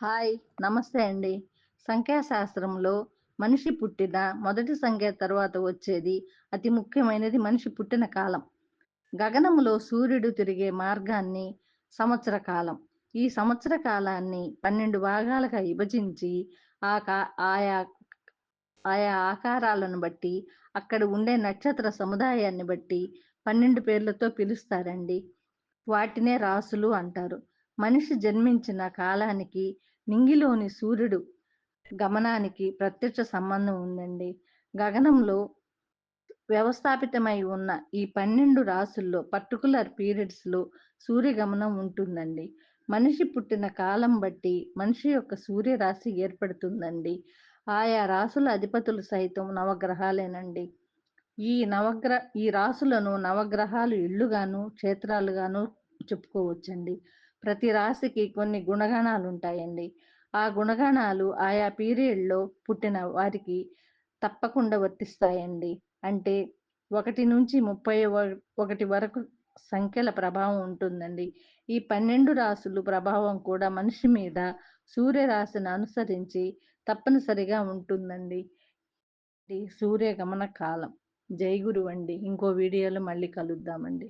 Hi నమస్తే అండి. సంఖ్యాశాస్త్రంలో మనిషి పుట్టిన మొదటి సంఖ్య తర్వాత వచ్చేది అతి ముఖ్యమైనది మనిషి పుట్టిన కాలం. గగనములో సూర్యుడు తిరిగే మార్గాన్ని సంవత్సర కాలం. ఈ సంవత్సర కాలాన్ని పన్నెండు భాగాలుగా విభజించి ఆ కా ఆయా ఆయా ఆకారాలను బట్టి అక్కడ ఉండే నక్షత్ర సముదాయాన్ని బట్టి పన్నెండు పేర్లతో పిలుస్తారండి. వాటినే రాసులు అంటారు. మనిషి జన్మించిన కాలానికి నింగిలోని సూర్యుడు గమనానికి ప్రత్యక్ష సంబంధం ఉందండి. గగనంలో వ్యవస్థాపితమై ఉన్న ఈ పన్నెండు రాసుల్లో పర్టికులర్ పీరియడ్స్లో సూర్యగమనం ఉంటుందండి. మనిషి పుట్టిన కాలం బట్టి మనిషి యొక్క సూర్యరాశి ఏర్పడుతుందండి. ఆయా రాసుల అధిపతులు సైతం నవగ్రహాలేనండి. ఈ నవగ్ర ఈ రాసులను నవగ్రహాలు ఇళ్ళుగాను క్షేత్రాలుగాను చెప్పుకోవచ్చండి. ప్రతి రాశికి కొన్ని గుణగణాలు ఉంటాయండి ఆ గుణగణాలు ఆయా పీరియడ్లో పుట్టిన వారికి తప్పకుండా వర్తిస్తాయండి. అంటే ఒకటి నుంచి ముప్పై ఒకటి వరకు సంఖ్యల ప్రభావం ఉంటుందండి. ఈ పన్నెండు రాసులు ప్రభావం కూడా మనిషి మీద సూర్యరాశిని అనుసరించి తప్పనిసరిగా ఉంటుందండి. సూర్యగమన కాలం. జై గురు అండి ఇంకో వీడియోలో మళ్ళీ కలుద్దామండి.